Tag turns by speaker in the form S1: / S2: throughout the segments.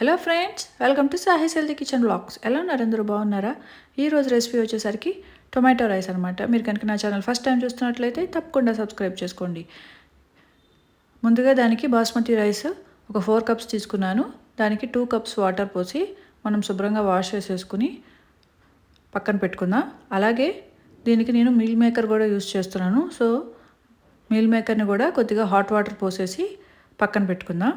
S1: Hello friends welcome to సాహిస్ healthy kitchen blogs ఎలా ఉన్నారు అందరూ? బాగున్నారా? ఈరోజు రెసిపీ వచ్చేసరికి టొమాటో రైస్ అనమాట మీరు కనుక నా ఛానల్ ఫస్ట్ టైం చూస్తున్నట్లయితే తప్పకుండా సబ్స్క్రైబ్ చేసుకోండి. ముందుగా దానికి బాస్మతి రైస్ ఒక ఫోర్ కప్స్ తీసుకున్నాను. దానికి టూ కప్స్ వాటర్ పోసి మనం శుభ్రంగా వాష్ చేసేసుకుని పక్కన పెట్టుకుందాం. అలాగే దీనికి నేను మీల్ మేకర్ కూడా యూస్ చేస్తున్నాను. సో మీల్ మేకర్ని కూడా కొద్దిగా హాట్ వాటర్ పోసేసి పక్కన పెట్టుకుందాం.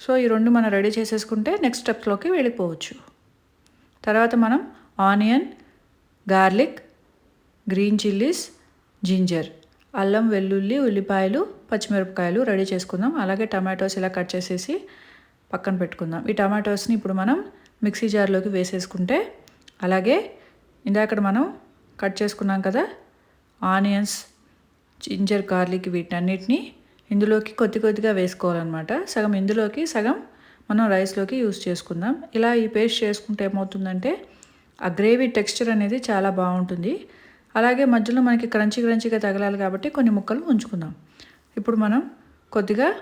S1: సో ఈ రెండు మనం రెడీ చేసేసుకుంటే నెక్స్ట్ స్టెప్స్లోకి వెళ్ళిపోవచ్చు. తర్వాత మనం onion garlic green chillies ginger అల్లం వెల్లుల్లి ఉల్లిపాయలు పచ్చిమిరపకాయలు రెడీ చేసుకుందాం. అలాగే టమాటోస్ ఇలా కట్ చేసేసి పక్కన పెట్టుకుందాం. ఈ టమాటోస్ని ఇప్పుడు మనం మిక్సీ జార్లోకి వేసేసుకుంటే అలాగే ఇందాక మనం కట్ చేసుకున్నాం కదా ఆనియన్స్ జింజర్ గార్లిక్ వీటన్నిటిని ఇందులోకి కొద్ది కొద్దిగా వేసుకోవాలన్నమాట. సగం ఇందులోకి సగం మనం రైస్లోకి యూస్ చేసుకుందాం. ఇలా ఈ పేస్ట్ చేసుకుంటే ఏమవుతుందంటే ఆ గ్రేవీ టెక్స్చర్ అనేది చాలా బాగుంటుంది. అలాగే మధ్యలో మనకి క్రంచీ క్రంచీగా తగలాలి కాబట్టి కొన్ని ముక్కలు ఉంచుకుందాం. ఇప్పుడు మనం కొద్దిగా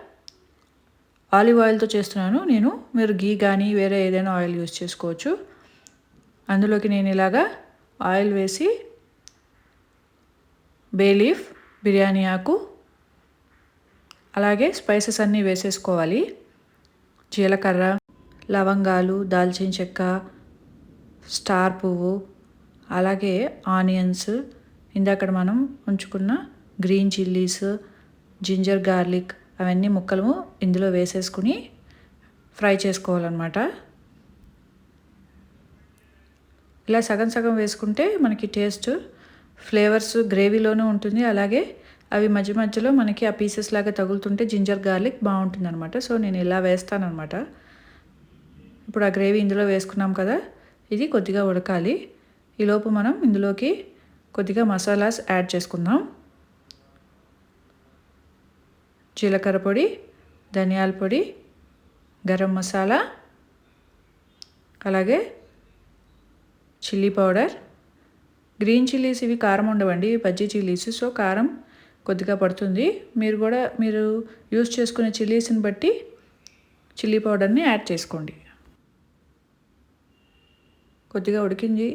S1: ఆలివ్ ఆయిల్తో చేస్తున్నాను. నేను మీరు గీ కానీ వేరే ఏదైనా ఆయిల్ యూస్ చేసుకోవచ్చు. అందులోకి నేను ఇలాగా ఆయిల్ వేసి బేలీఫ్ బిర్యానీ ఆకు అలాగే స్పైసెస్ అన్నీ వేసేసుకోవాలి. జీలకర్ర లవంగాలు దాల్చిన చెక్క స్టార్ పువ్వు అలాగే ఆనియన్స్. ఇందాక మనం ఉంచుకున్న గ్రీన్ చిల్లీస్ జింజర్ గార్లిక్ అవన్నీ ముక్కలు ఇందులో వేసేసుకుని ఫ్రై చేసుకోవాలన్నమాట. ఇలా సగం సగం వేసుకుంటే మనకి టేస్ట్ ఫ్లేవర్స్ గ్రేవీలోనూ ఉంటుంది అలాగే అవి మధ్య మధ్యలో మనకి ఆ పీసెస్ లాగా తగులుతుంటే జింజర్ గార్లిక్ బాగుంటుంది అనమాట సో నేను ఇలా వేస్తానమాట ఇప్పుడు ఆ గ్రేవీ ఇందులో వేసుకున్నాం కదా ఇది కొద్దిగా ఉడకాలి. ఈలోపు మనం ఇందులోకి కొద్దిగా మసాలాస్ యాడ్ చేసుకుందాం. జీలకర్ర పొడి ధనియాల పొడి గరం మసాలా అలాగే చిల్లీ పౌడర్ గ్రీన్ చిల్లీస్ ఇవి కారం ఉండవండి ఇవి పచ్చి చిల్లీస్ సో కారం కొద్దిగా పడుతుంది. మీరు కూడా మీరు యూస్ చేసుకునే చిల్లీస్ని బట్టి చిల్లీ పౌడర్ని యాడ్ చేసుకోండి. కొద్దిగా ఉడికింది.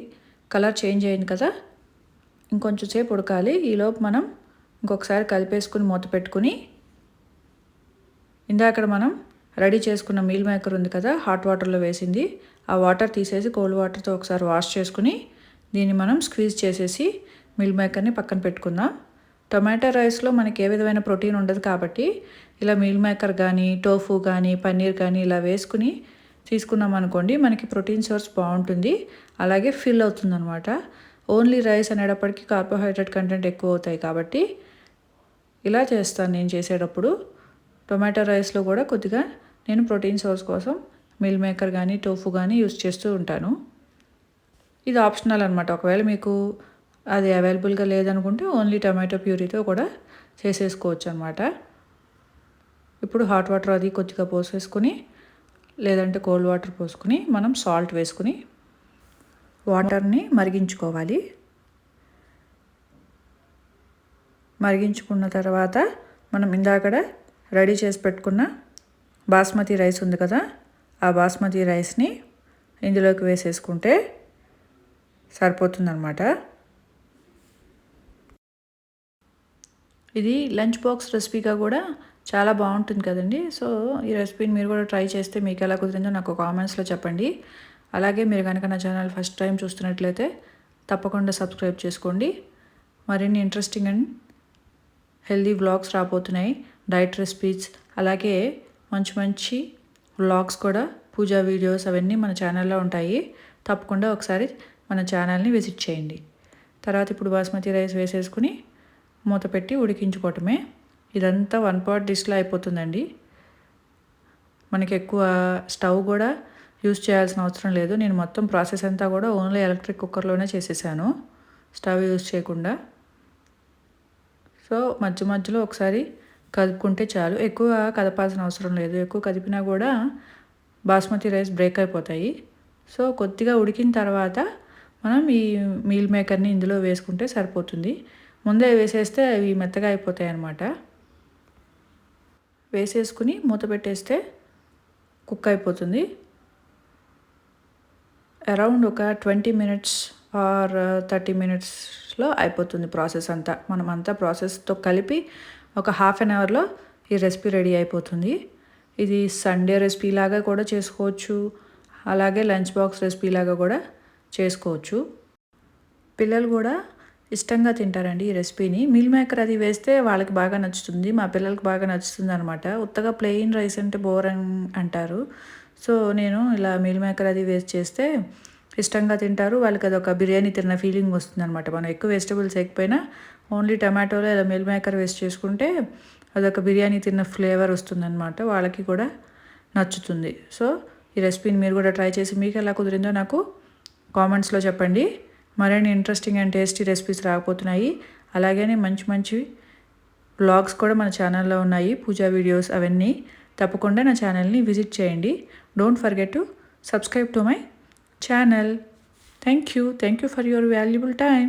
S1: కలర్ చేంజ్ అయింది కదా? ఇంకొంచెం సేపు ఉడకాలి. ఈలోపు మనం ఇంకొకసారి కలిపేసుకుని మూత పెట్టుకుని ఇందాక మనం రెడీ చేసుకున్న మీల్ మేకర్ ఉంది కదా హాట్ వాటర్లో వేసింది. ఆ వాటర్ తీసేసి కోల్డ్ వాటర్తో ఒకసారి వాష్ చేసుకుని దీన్ని మనం స్క్వీజ్ చేసేసి మిల్ మేకర్ని పక్కన పెట్టుకుందాం. టొమాటో రైస్లో మనకి ఏ విధమైన ప్రోటీన్ ఉండదు కాబట్టి ఇలా మీల్ మేకర్ కానీ టోఫు కానీ పన్నీర్ కానీ ఇలా వేసుకుని తీసుకున్నాం అనుకోండి మనకి ప్రోటీన్ సోర్స్ బాగుంటుంది. అలాగే ఫిల్ అవుతుంది అనమాట ఓన్లీ రైస్ అనేటప్పటికీ కార్బోహైడ్రేట్ కంటెంట్ ఎక్కువ అవుతాయి కాబట్టి ఇలా చేస్తాను నేను చేసేటప్పుడు. టొమాటో రైస్లో కూడా కొద్దిగా నేను ప్రోటీన్ సోర్స్ కోసం మిల్ మేకర్ కానీ టోఫు కానీ యూస్ చేస్తూ ఉంటాను. ఇది ఆప్షనల్ అనమాట ఒకవేళ మీకు అది అవైలబుల్గా లేదనుకుంటే ఓన్లీ టమాటో ప్యూరీతో కూడా చేసేసుకోవచ్చు అనమాట ఇప్పుడు హాట్ వాటర్ అది కొద్దిగా పోసేసుకుని లేదంటే కోల్డ్ వాటర్ పోసుకుని మనం సాల్ట్ వేసుకుని వాటర్ని మరిగించుకోవాలి. మరిగించుకున్న తర్వాత మనం ఇందాకడ రెడీ చేసి పెట్టుకున్న బాస్మతి రైస్ ఉంది కదా ఆ బాస్మతి రైస్ని ఇందులోకి వేసేసుకుంటే సరిపోతుందన్నమాట. ఇది లంచ్ బాక్స్ రెసిపీగా కూడా చాలా బాగుంటుంది కదండి. సో ఈ రెసిపీని మీరు కూడా ట్రై చేస్తే మీకు ఎలా కుదిరిందో నాకు కామెంట్స్లో చెప్పండి. అలాగే మీరు కనుక నా ఛానల్ ఫస్ట్ టైం చూస్తున్నట్లయితే తప్పకుండా సబ్స్క్రైబ్ చేసుకోండి. మరిన్ని ఇంట్రెస్టింగ్ అండ్ హెల్దీ వ్లాగ్స్ రాబోతున్నాయి. డైట్ రెసిపీస్ అలాగే మంచి మంచి వ్లాగ్స్ కూడా పూజా వీడియోస్ అవన్నీ మన ఛానల్లో ఉంటాయి. తప్పకుండా ఒకసారి మన ఛానల్ని విజిట్ చేయండి. తర్వాత ఇప్పుడు బాస్మతి రైస్ వేసేసుకుని మూత పెట్టి ఉడికించుకోవటమే. ఇదంతా వన్ పాట్ డిష్లో అయిపోతుందండి. మనకి ఎక్కువ స్టవ్ కూడా యూస్ చేయాల్సిన అవసరం లేదు. నేను మొత్తం ప్రాసెస్ అంతా కూడా ఓన్లీ ఎలక్ట్రిక్ కుక్కర్లోనే చేసేసాను. స్టవ్ యూస్ చేయకుండా. సో మధ్య మధ్యలో ఒకసారి కదుపుకుంటే చాలు. ఎక్కువ కదపాల్సిన అవసరం లేదు. ఎక్కువ కదిపినా కూడా బాస్మతి రైస్ బ్రేక్ అయిపోతాయి. సో కొద్దిగా ఉడికిన తర్వాత మనం ఈ మీల్ మేకర్ని ఇందులో వేసుకుంటే సరిపోతుంది. ముందే వేసేస్తే అవి మెత్తగా అయిపోతాయి అన్నమాట. వేసేసుకుని మూత పెట్టేస్తే కుక్ అయిపోతుంది. అరౌండ్ ఒక ట్వంటీ మినిట్స్ ఆర్ థర్టీ మినిట్స్లో అయిపోతుంది ప్రాసెస్ అంతా. మనం అంతా ప్రాసెస్తో కలిపి ఒక హాఫ్ అన్ అవర్లో ఈ రెసిపీ రెడీ అయిపోతుంది. ఇది సండే రెసిపీ లాగా కూడా చేసుకోవచ్చు. అలాగే లంచ్ బాక్స్ రెసిపీ లాగా కూడా చేసుకోవచ్చు. పిల్లలు కూడా ఇష్టంగా తింటారండి ఈ రెసిపీని. మీల్ మేకర్ అది వేస్తే వాళ్ళకి బాగా నచ్చుతుంది మా పిల్లలకి బాగా నచ్చుతుంది అనమాట ఉత్తగా ప్లెయిన్ రైస్ అంటే బోరింగ్ అంటారు. సో నేను ఇలా మీల్ మేకర్ అది వేస్ట్ చేస్తే ఇష్టంగా తింటారు. వాళ్ళకి అదొక బిర్యానీ తిన్న ఫీలింగ్ వస్తుంది అనమాట మనం ఎక్కువ వెజిటబుల్స్ ఎక్కిపోయినా ఓన్లీ టమాటోలో ఇలా మిల్ మేకర్ వేస్ట్ చేసుకుంటే అదొక బిర్యానీ తిన్న ఫ్లేవర్ వస్తుందన్నమాట వాళ్ళకి కూడా నచ్చుతుంది. సో ఈ రెసిపీని మీరు కూడా ట్రై చేసి మీకు ఎలా కుదిరిందో నాకు కామెంట్స్లో చెప్పండి. మరిన్ని ఇంట్రెస్టింగ్ అండ్ టేస్టీ రెసిపీస్ రాకపోతున్నాయి. అలాగనే మంచి మంచి వ్లాగ్స్ కూడా మన ఛానల్లో ఉన్నాయి. పూజా వీడియోస్ అవన్నీ. తప్పకుండా నా ఛానల్ని విజిట్ చేయండి. Don't forget to subscribe to my channel thank you thank you for your valuable time